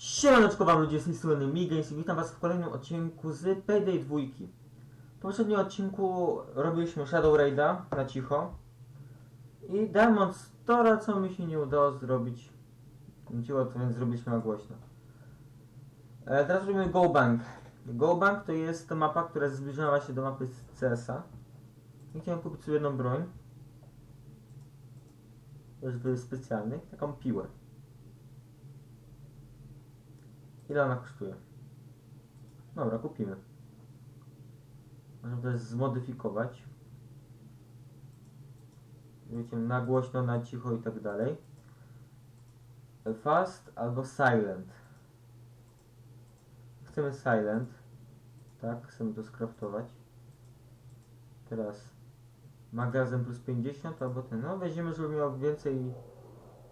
Siemaneczko wam ludzie z tej strony Migames i witam was w kolejnym odcinku z Payday 2. W poprzednim odcinku robiliśmy Shadow Raida na cicho i Diamond Stora, co mi się nie udało zrobić. Cicho, to więc zrobiliśmy na głośno. E, teraz robimy Go Bank. Go Bank to jest mapa, która zbliżała się do mapy z CS-a. I chciałem kupić sobie jedną broń. Z specjalnych, taką piłę. Ile ona kosztuje? Dobra, kupimy. Możemy też zmodyfikować. Wiecie, na głośno, na cicho i tak dalej. Fast albo silent. Chcemy silent. Tak, chcemy to skraftować. Teraz magazyn plus 50 albo ten. No weźmiemy, żeby miał więcej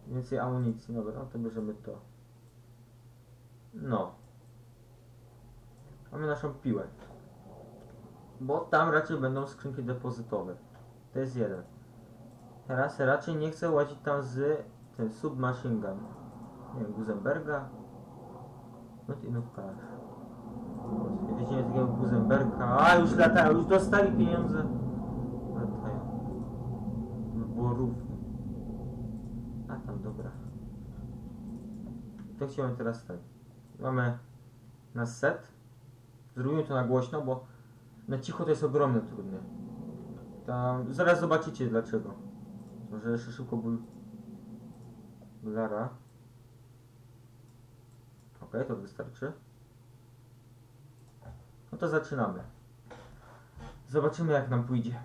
więcej amunicji. Dobra, no to bierzemy to. No. Mamy naszą piłę. Bo tam raczej będą skrzynki depozytowe. To jest jeden. Teraz raczej nie chcę łazić tam z ten submachine gun. Nie wiem, Guzenberga. Not enough cash. Weźmiemy takiego Guzenberga. A, już latają, już dostali pieniądze. Latają. By było równo. A tam, dobra. To chciałem teraz ten. Mamy na set. Zrobimy to na głośno, bo na cicho to jest ogromnie trudne. Tam, zaraz zobaczycie dlaczego. Może jeszcze szybko ból. Lara. Ok, to wystarczy. No to zaczynamy. Zobaczymy jak nam pójdzie.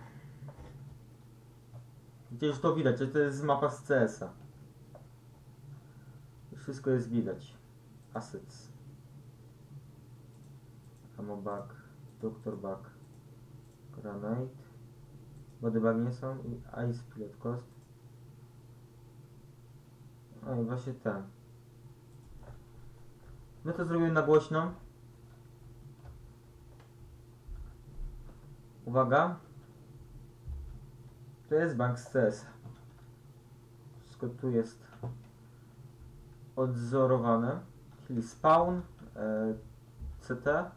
Gdzie już to widać, to jest mapa z CS-a. Wszystko jest widać. Assets. Ammo bag, Doctor bag, Granite. Body bag nie są i Ice Pilot Cost. No i właśnie ten. My to zrobimy na głośno. Uwaga. To jest bank z CS. Wszystko tu jest odzorowane. Czyli spawn, e, CT,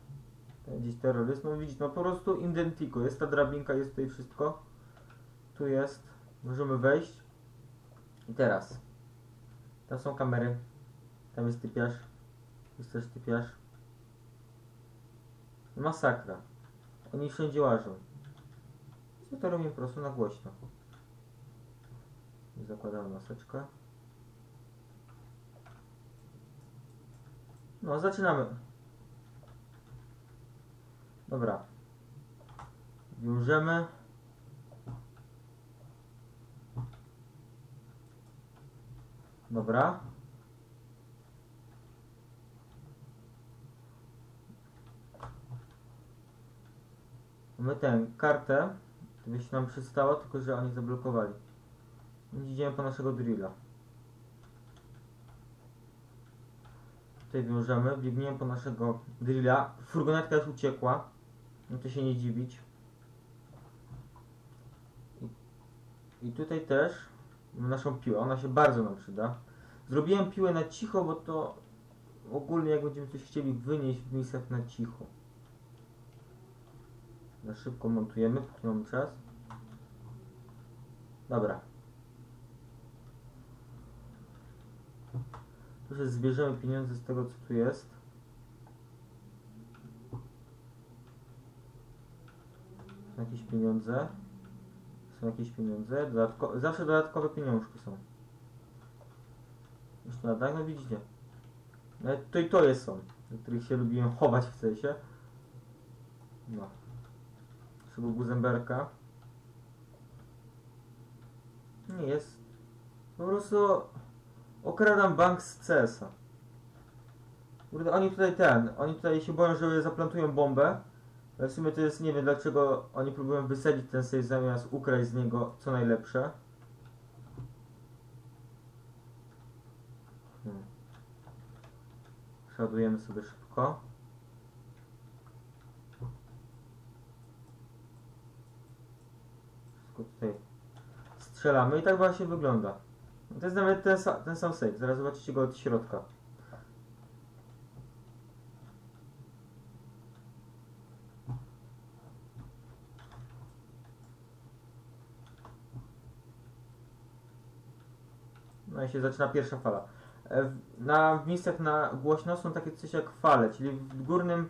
gdzieś terroryzm. No widzicie, no po prostu identico. Jest ta drabinka, jest tutaj wszystko. Tu jest. Możemy wejść. I teraz. Tam są kamery. Tam jest typiarz. Jest też typiarz. Masakra. Oni wszędzie łażą. Co to robimy po prostu na głośno. Zakładamy maseczkę. No, zaczynamy. Dobra. Wiążemy. Dobra. Mamy tę kartę. To by się nam przystało, tylko że oni zablokowali. Idziemy po naszego drilla. Tutaj wiążemy, biegniemy po naszego drilla. Furgonetka już uciekła. No to się nie dziwić. I, I tutaj też naszą piłę. Ona się bardzo nam przyda. Zrobiłem piłę na cicho, bo to ogólnie jak będziemy coś chcieli wynieść w miejscach na cicho. Na szybko montujemy, póki mamy czas. Dobra. Zbierzemy pieniądze z tego co tu jest. Są jakieś pieniądze. Są jakieś pieniądze. Dodatko zawsze dodatkowe pieniążki są. Już na tak, no widzicie. Nawet to i to jest są, do których się lubiłem chować w sensie. No. Trzeba Guzenberka. Nie jest. Po prostu okradam bank z CS-a. Kurde, oni tutaj ten, oni tutaj się boją, że zaplantują bombę. Ale w sumie to jest, nie wiem dlaczego oni próbują wysadzić ten safe zamiast ukraść z niego co najlepsze. Hmm. Sobie szybko. Wszystko tutaj strzelamy i tak właśnie wygląda. To jest nawet ten, ten sam safe, zaraz zobaczycie go od środka. No i się zaczyna pierwsza fala. E, na, w miejscach na głośno są takie coś jak fale, czyli w górnym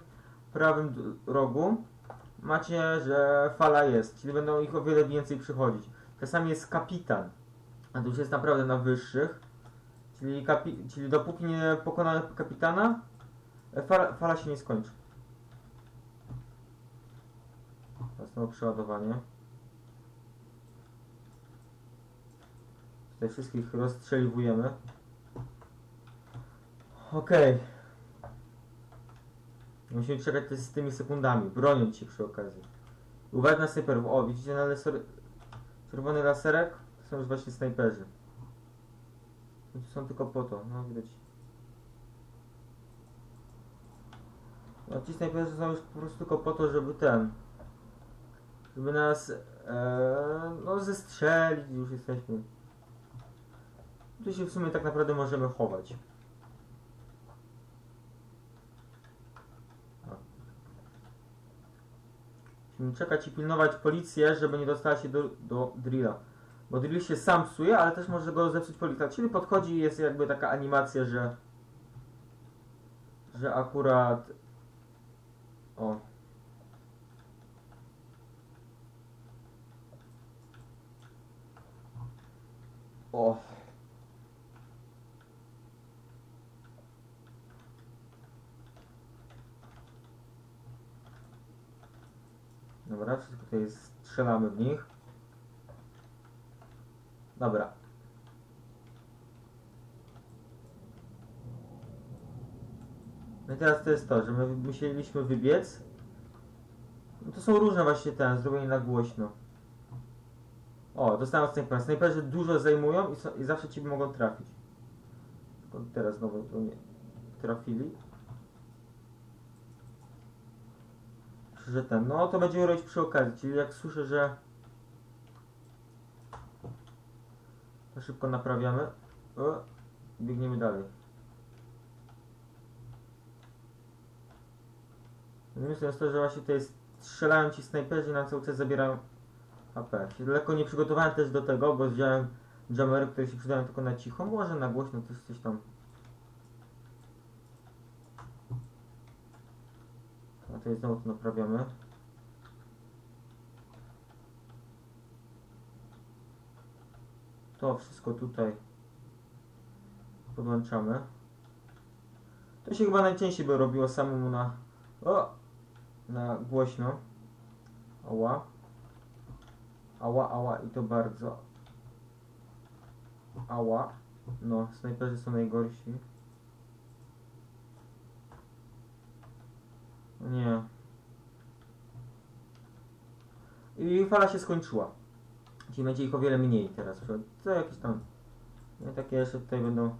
prawym rogu macie, że fala jest, czyli będą ich o wiele więcej przychodzić. Tak Czasami jest kapitan, a to już jest naprawdę na wyższych, czyli, kapi, czyli dopóki nie pokonamy kapitana, e, fala, fala się nie skończy. Teraz znowu przeładowanie. Tutaj wszystkich rozstrzeliwujemy. Okej. Musimy czekać z tymi sekundami, broniąc się przy okazji. Uwaga na. O, widzicie na laser... czerwony laserek? Są już właśnie snajperzy. To są tylko po to, no widać. No ci snajperzy są już po prostu tylko po to, żeby ten... Żeby nas... E, no zestrzelić, już jesteśmy. Tu się w sumie tak naprawdę możemy chować. Musimy czekać i pilnować policję, żeby nie dostała się do, do drilla. Bo drill się sam psuje, ale też może go zepsuć policja. Czyli podchodzi i jest jakby taka animacja, że że akurat o o Dobra, wszystko tutaj strzelamy w nich. Dobra. No i teraz to jest to, że my musieliśmy wybiec. No to są różne właśnie ten, zrobienie na głośno. O, dostałem snajpera. Snajperzy dużo zajmują i, so, i zawsze ci mogą trafić. Tylko teraz znowu do mnie trafili. że ten, no to będziemy robić przy okazji, czyli jak słyszę, że szybko naprawiamy, o, biegniemy dalej. Minusem jest to, że właśnie tutaj strzelają ci snajperzy i nam cały czas zabierają. Się lekko nie przygotowałem też do tego, bo wziąłem jamery, które się przydają tylko na cicho, może na głośno też coś tam A jest znowu to naprawiamy. To wszystko tutaj podłączamy. To się chyba najczęściej by robiło samemu na o, na głośno. Ała. Ała, ała i to bardzo. Ała. No, snajperzy są najgorsi. Nie. I fala się skończyła. Czyli będzie ich o wiele mniej teraz. To jakieś tam. No takie jeszcze tutaj będą.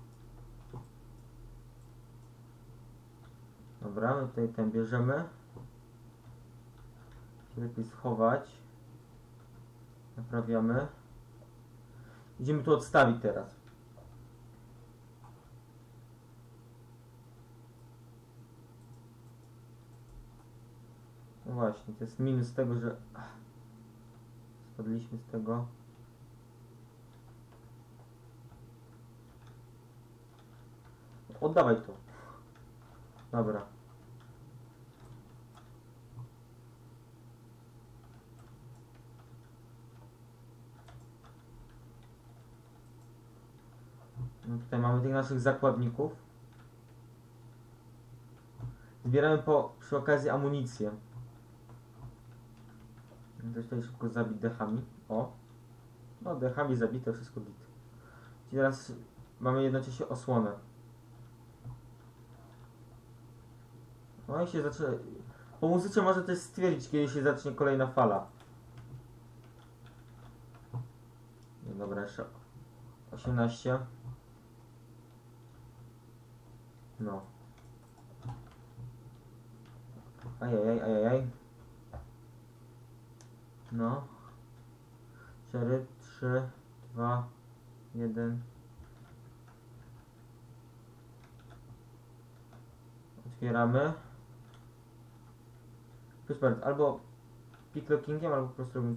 Dobra, my tutaj ten bierzemy. Lepiej schować. Naprawiamy. Idziemy tu odstawić teraz. No właśnie, to jest minus tego, że spadliśmy z tego. Oddawaj to. Dobra. No tutaj mamy tych naszych zakładników. Zbieramy po, przy okazji amunicję. Też tutaj szybko zabić dechami. O. No dechami zabite, wszystko git. I teraz mamy jednocześnie osłonę. No i się zaczyna... Po muzyce może też stwierdzić, kiedy się zacznie kolejna fala. No dobra, jeszcze 18. No. Ajajaj, ajajaj. No. 4, 3, 2, 1. Otwieramy. Bardzo, albo picklockingiem, albo po prostu robimy...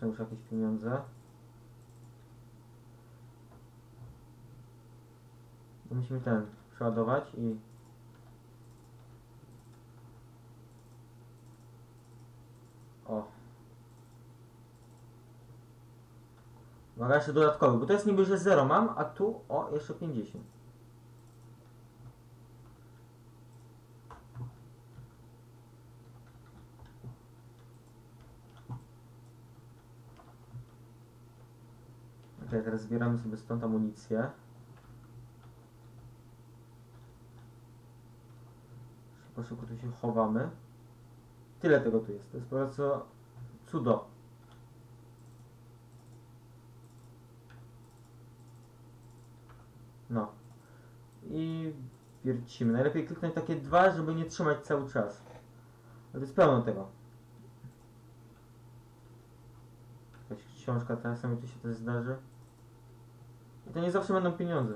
są już jakieś pieniądze. Musimy ten przeładować i o Uwaga, jeszcze dodatkowy, bo to jest niby, że 0 mam, a tu, o, jeszcze 50. Ok, teraz zbieramy sobie stąd amunicję. Szybko, szybko tu się chowamy. Tyle tego tu jest. To jest po prostu cudo. No. I wiercimy. Najlepiej kliknąć takie dwa, żeby nie trzymać cały czas. Ale to jest pełno tego. Jakaś książka, czasami tu się też zdarzy. I to nie zawsze będą pieniądze.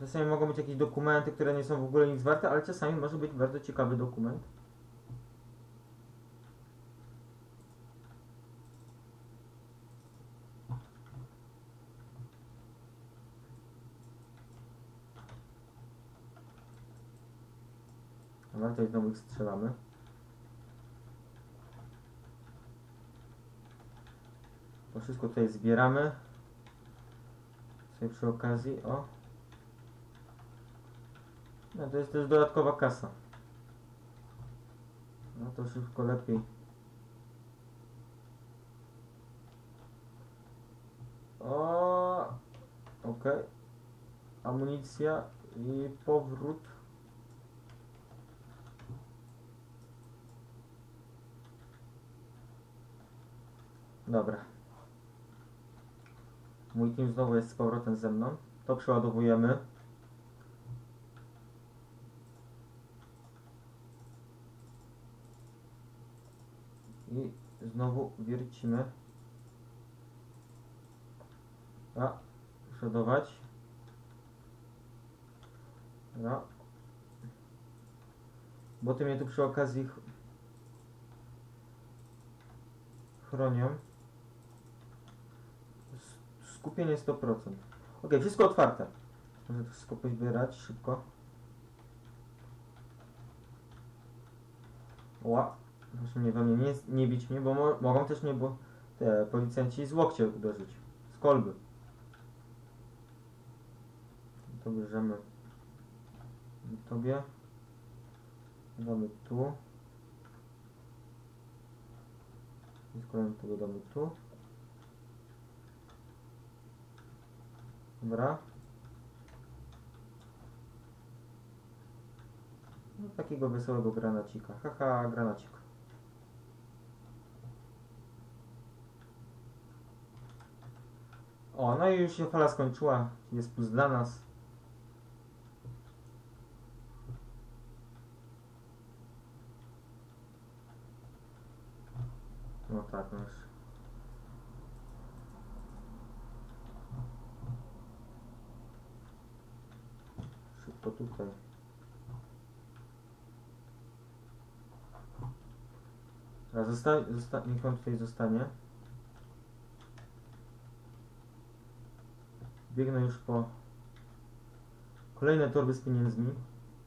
Czasami mogą być jakieś dokumenty, które nie są w ogóle nic warte, ale czasami może być bardzo ciekawy dokument. Tutaj znowu strzelamy. To wszystko tutaj zbieramy. Sobie przy okazji, o. No to jest też dodatkowa kasa. No to szybko lepiej. O, okej. Amunicja i powrót. Dobra. Mój team znowu jest z powrotem ze mną. To przeładowujemy. I znowu wiercimy. A, przodować. No. Bo ty mnie tu przy okazji ch- chronią. Skupienie 100%. Ok, wszystko otwarte. Może to wszystko pozbierać szybko. Ła. Proszę mnie we mnie nie, nie bić mnie, bo mo mogą też mnie bo te policjanci z łokcie uderzyć. Z kolby. To bierzemy tobie. Damy tu. I z kolei tego damy tu. Dobra. No, takiego wesołego granacika. Haha, granacik. O, no i już się fala skończyła. Jest plus dla nas. No tak, no już. Szybko tutaj. Teraz zosta zosta niech on tutaj zostanie. Biegnę już po kolejne torby z pieniędzmi.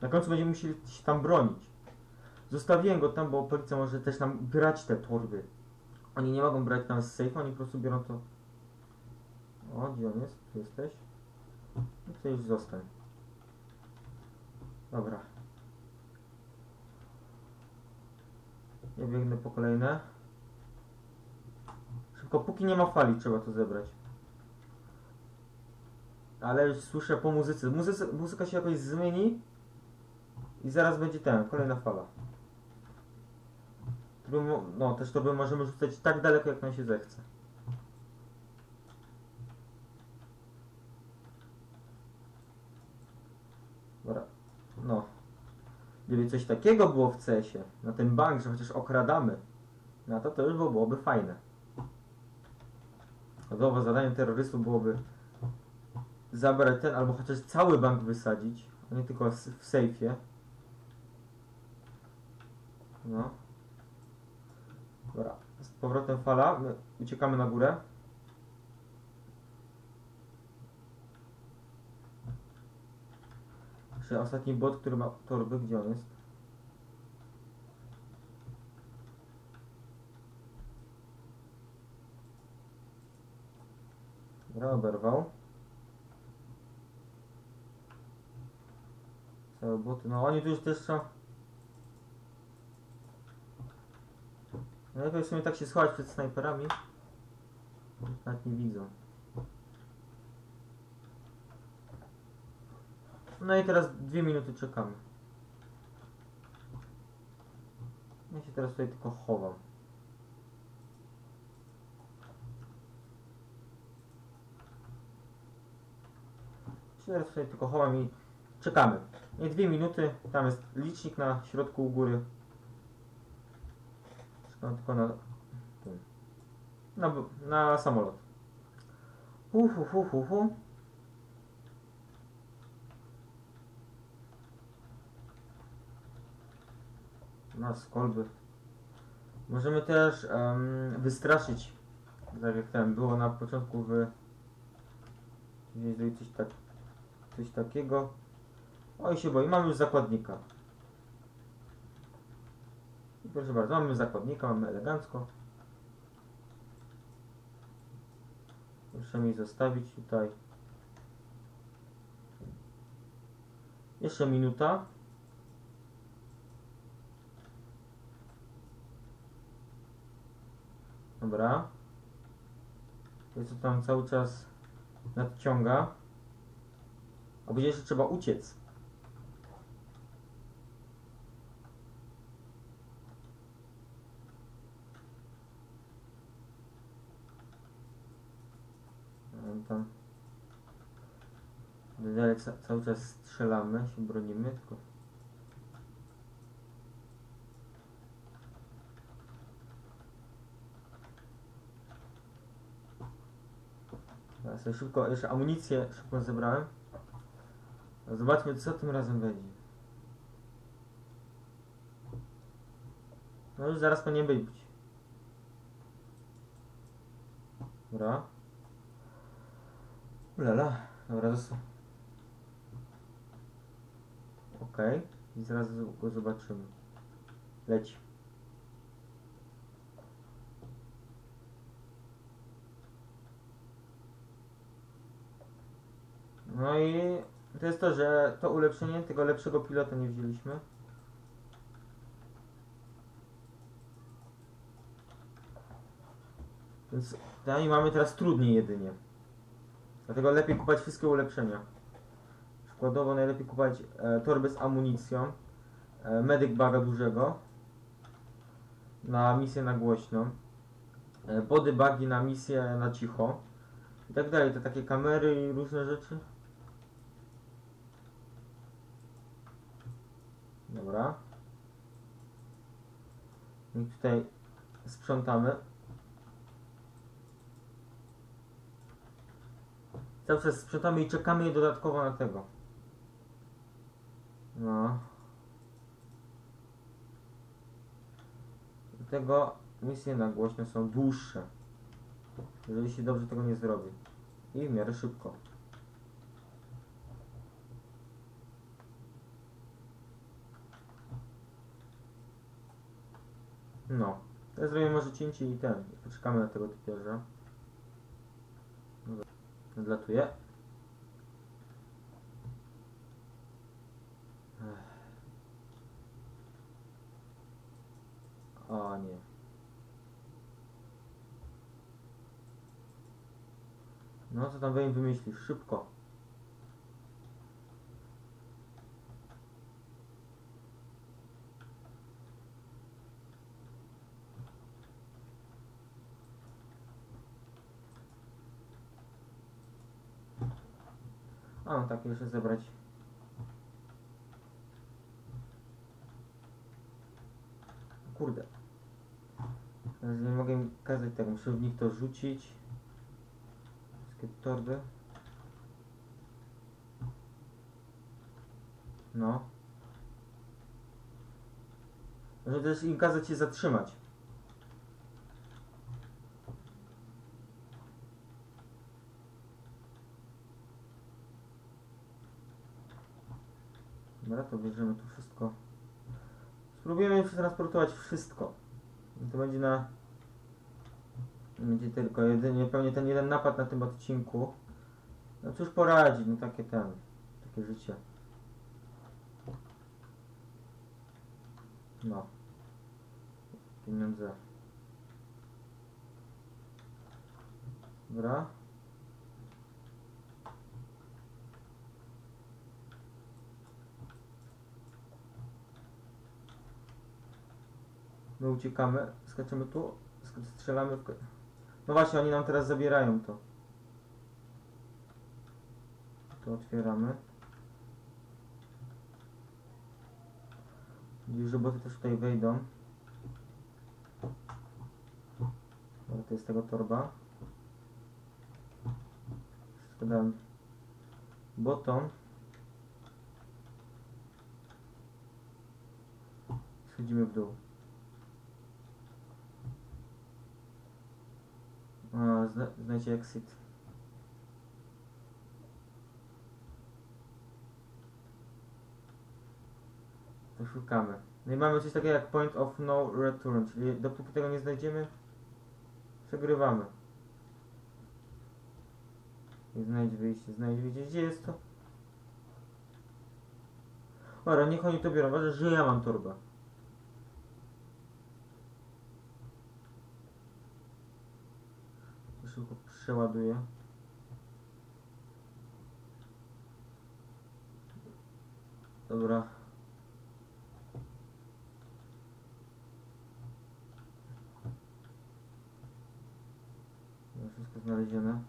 Na końcu będziemy musieli się tam bronić. Zostawiłem go tam, bo policja może też nam brać te torby. Oni nie mogą brać tam z safe, oni po prostu biorą to. O, gdzie on jest? Tu jesteś? No to już zostań. Dobra. Ja biegnę po kolejne. Szybko, póki nie ma fali, trzeba to zebrać. Ale już słyszę po muzyce. Muzyce muzyka się jakoś zmieni i zaraz będzie ten, kolejna fala. Mo- No, też to by możemy rzucać tak daleko, jak nam się zechce. Dobra. No. Gdyby coś takiego było w CS-ie, na ten bank, że chociaż okradamy, no to to już było- byłoby fajne. Gotowe zadaniem terrorystów byłoby zabrać ten, albo chociaż cały bank wysadzić, a nie tylko w sejfie. No. Dobra, z powrotem fala, my uciekamy na górę. Jeszcze ostatni bot, który ma torby, gdzie on jest? Dobra, oberwał. Boty, no oni tu już też są. Najlepiej w sumie tak się schować przed snajperami. Nawet nie widzą. No i teraz dwie minuty czekamy. Ja się teraz tutaj tylko chowam. Teraz tutaj tylko chowam i czekamy. I dwie minuty, tam jest licznik na środku u góry. Tylko na. Na, na samolot. Hu, hu, hu, hu. Na skolby. Możemy też em, wystraszyć, tak jak ten było na początku w gdzieś coś, tak, coś takiego. Oj się boi, mamy już zakładnika. I proszę bardzo, mamy zakładnika, mamy elegancko. Muszę mi zostawić tutaj. Jeszcze minuta. Dobra. To tam cały czas nadciąga. A będzie jeszcze trzeba uciec. No tam dalej ca cały czas strzelamy, się bronimy, tylko Ja szybko, jeszcze amunicję szybko zebrałem. Zobaczmy co tym razem będzie. No już zaraz powinien być. Dobra. Ulala, dobra, został. Okej, i zaraz go zobaczymy. Leci. No i to jest to, że to ulepszenie tego lepszego pilota nie wzięliśmy. Więc tutaj mamy teraz trudniej jedynie. Dlatego lepiej kupować wszystkie ulepszenia. Przykładowo najlepiej kupować e, torby z amunicją, e, medyk baga dużego na misję na głośno, e, body bagi na misję na cicho i tak dalej. To takie kamery i różne rzeczy. Dobra. I tutaj sprzątamy. Cały czas sprzątamy i czekamy dodatkowo na tego. No. Dlatego misje na głośno są dłuższe. Jeżeli się dobrze tego nie zrobi. I w miarę szybko. No. Teraz zrobimy może cięcie i ten. Poczekamy na tego typiarza. Odlatuje. O nie. No co tam wymyślisz? Szybko. A, no tak, jeszcze zebrać. Kurde. Nie mogę im kazać tak, muszę w nich to rzucić. Wszystkie torby. No. Muszę też im kazać się zatrzymać. Dobra, to bierzemy tu wszystko. Spróbujemy przetransportować wszystko. To będzie na... Będzie tylko jedynie, pewnie ten jeden napad na tym odcinku. No cóż poradzić, no takie ten, takie życie. No. Pieniądze. Dobra. My uciekamy, skaczemy tu, strzelamy w... No właśnie, oni nam teraz zabierają to. To otwieramy. Gdzieś roboty też tutaj wejdą. Dobra, to jest tego torba. Wszystko dałem. Bottom. Schodzimy w dół. A, zna, znajdźcie exit. To szukamy. No i mamy coś takiego jak point of no return, czyli dopóki tego nie znajdziemy, przegrywamy. I znajdź wyjście, znajdź wyjście. Gdzie jest to? Ora, niech oni to biorą. Uważaj, że ja mam torbę. To Szybko przeładuję. Dobra. Wszystko znalezione.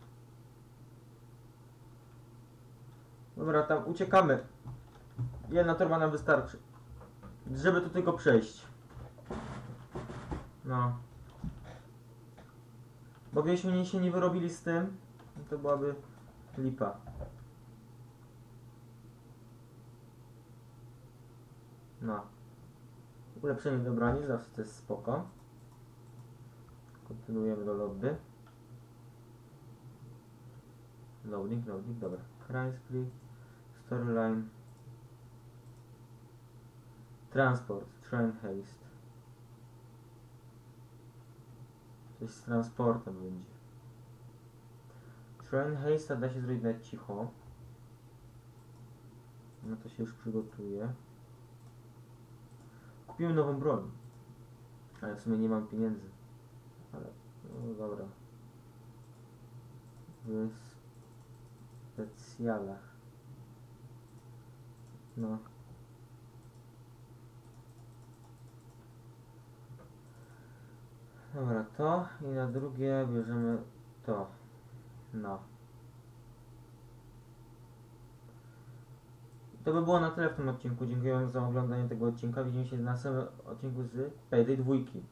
Dobra, tam uciekamy. Jedna torba nam wystarczy. Żeby tu tylko przejść. No. Bo gdybyśmy się nie wyrobili z tym, no to byłaby lipa. No. Ulepszenie do broni, zawsze to jest spoko. Kontynuujemy do lobby. Loading, loading, dobra. Spree, storyline, transport, train haste. Coś z transportem będzie. Train haste da się zrobić na cicho. No to się już przygotuje. Kupimy nową broń. Ale w sumie nie mam pieniędzy. Ale, no dobra. W specjalach. No. Dobra, to i na drugie bierzemy to. No. To by było na tyle w tym odcinku. Dziękuję za oglądanie tego odcinka. Widzimy się w następnym odcinku z Payday dwójki.